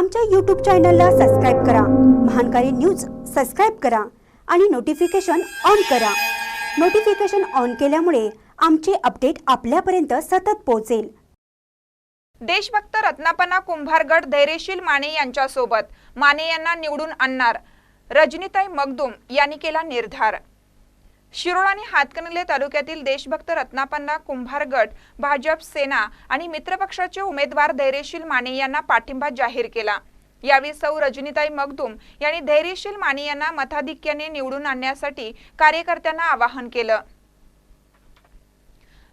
आमच्या यूट्यूब चॅनलला सबस्क्राईब करा. महानकारी न्यूज सबस्क्राईब करा आणि नोटिफिकेशन ऑन करा. नोटिफिकेशन ऑन केल्यामुळे आमचे अपडेट आपल्यापर्यंत सतत पोहोचेल. देशभक्त रत्नापना कुंभारगड धैर्यशील माने यांच्यासोबत माने यांना निवडून आणणार रजनीताई मगदूम यांनी केला निर्धार. शिरोळ आणि हातकणंगले तालुक्यातील देशभक्त रत्नापन्ना कुंभारगड भाजप सेना आणि मित्रपक्षाचे उमेदवार धैर्यशील माने यांना पाठिंबा जाहीर केला. यावेळी सौ रजनीताई मगदूम यांनी धैर्यशील माने यांना मताधिक्याने निवडून आणण्यासाठी कार्यकर्त्यांना आवाहन केलं.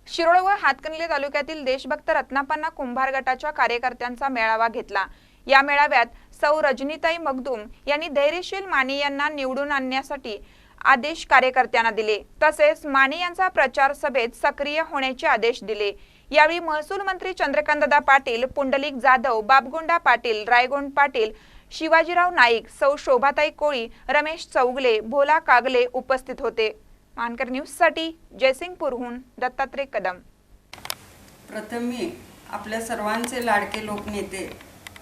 शिरोळ व हातकणले तालुक्यातील देशभक्त रत्नापन्ना कुंभार गटाच्या कार्यकर्त्यांचा मेळावा घेतला. या मेळाव्यात सौ रजनीताई मगदूम यांनी धैर्यशील माने यांना निवडून आणण्यासाठी आदेश कार्यकर्त्यांना दिले. तसेच माने यांचा प्रचार सभेत सक्रिय होण्याचे आदेश दिले. यावेळी महसूल मंत्री चंद्रकांतदा पाटील पुंडलिक जाधव बाबगोंडा पाटील रायगोंड पाटील शिवाजीराव नाईक सौ शोभाताई कोळी रमेश चौगले भोला कागले उपस्थित होते. मानकर न्यूजसाठी जयसिंगपूरहून दत्तात्रय कदम. प्रथम मी आपल्या सर्वांचे लाडके लोकनेते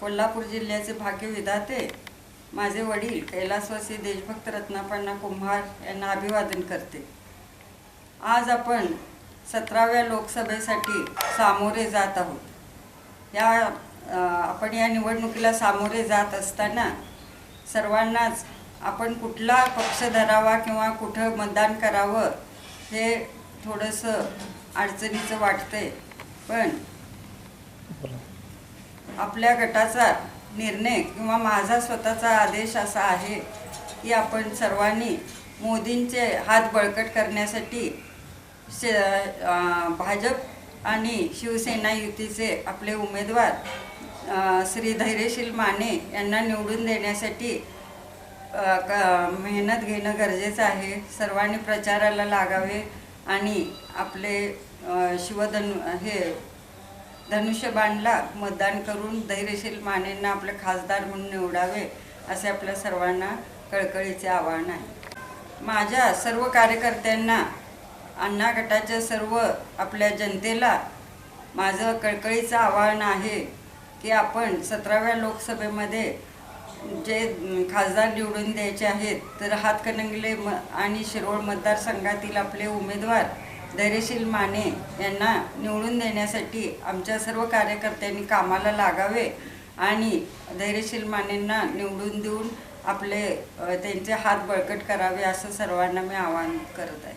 कोल्हापूर जिल्ह्याचे भाग्य विधाते माझे वडील कैलासवासी देशभक्त रत्नापण्णा कुंभार यांना अभिवादन करते. आज आपण सतराव्या लोकसभेसाठी सामोरे जात आहोत. या आपण या निवडणुकीला सामोरे जात असताना सर्वांनाच आपण कुठला पक्ष धरावा किंवा कुठं मतदान करावं हे थोडंसं अडचणीचं वाटतंय. पण आपल्या गटाचा निर्णय किंवा माझा स्वतःचा आदेश असा आहे की आपण सर्वांनी मोदींचे हात बळकट करण्यासाठी शे भाजप आणि शिवसेना युतीचे आपले उमेदवार श्री धैर्यशील माने यांना निवडून देण्यासाठी मेहनत घेणं गरजेचं आहे. सर्वांनी प्रचाराला लागावे आणि आपले अ, शिवधनु हे धनुष्यबाणला मतदान करून धैर्यशील मानेंना आपले खासदार म्हणून निवडावे असे आपल्या सर्वांना कळकळीचे आवाहन आहे. माझ्या सर्व कार्यकर्त्यांना अण्णा गटाच्या सर्व आपल्या जनतेला माझं कळकळीचं आवाहन आहे की आपण सतराव्या लोकसभेमध्ये जे खासदार निवडून द्यायचे आहेत तर हातकणंगले म आणि शिरोळ मतदारसंघातील आपले उमेदवार धैर्यशील माने यांना निवडून देण्यासाठी आमच्या सर्व कार्यकर्त्यांनी कामाला लागावे आणि धैर्यशील मानेंना निवडून देऊन आपले त्यांचे हात बळकट करावे असं सर्वांना मी आवाहन करत आहे.